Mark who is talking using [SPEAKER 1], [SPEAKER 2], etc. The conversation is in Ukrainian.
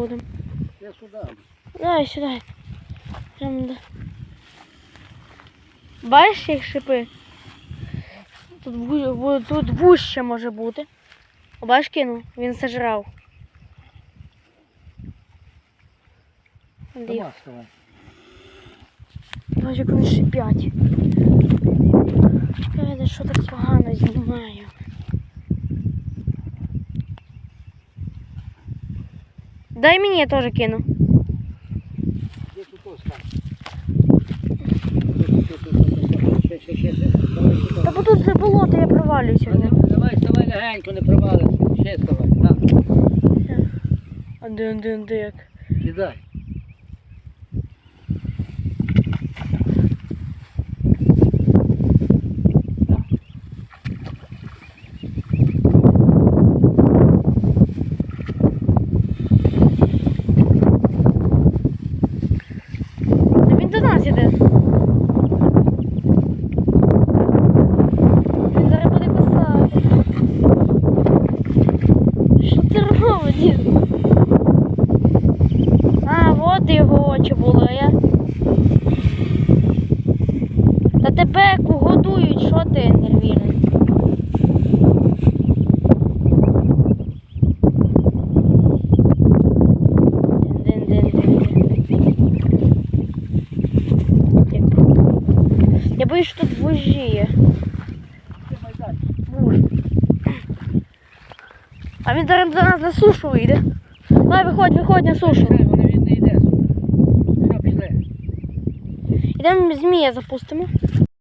[SPEAKER 1] будемо.
[SPEAKER 2] Я сюди.
[SPEAKER 1] Дай сюди. Прямо до. Бачиш, як шипи? Тут, тут вуще може бути. Бачиш, кинув? Він сожрав. Бачиш, як вони шипять. Я що так погано знімаю. Дай мені я теж кину.
[SPEAKER 2] Да.
[SPEAKER 1] Та бо тут це болото, я провалююся. Давай,
[SPEAKER 2] Давай, вставай легенько, не провалися. Ще вставай. На,
[SPEAKER 1] Один, один, дик.
[SPEAKER 2] кидай.
[SPEAKER 1] Та він до нас іде. Він зараз буде писати. Що ти робиш? А, от його очі були, я. Та тебе годують, що ти нервірний? Я боюсь, що тут вужі є.
[SPEAKER 2] Тримай далі.
[SPEAKER 1] Вуж. А він зараз до нас на сушу вийде. Давай виходь, виходь на сушу.
[SPEAKER 2] Пішли, вони він не йде. Все, пішли.
[SPEAKER 1] Ідемо змія запустимо.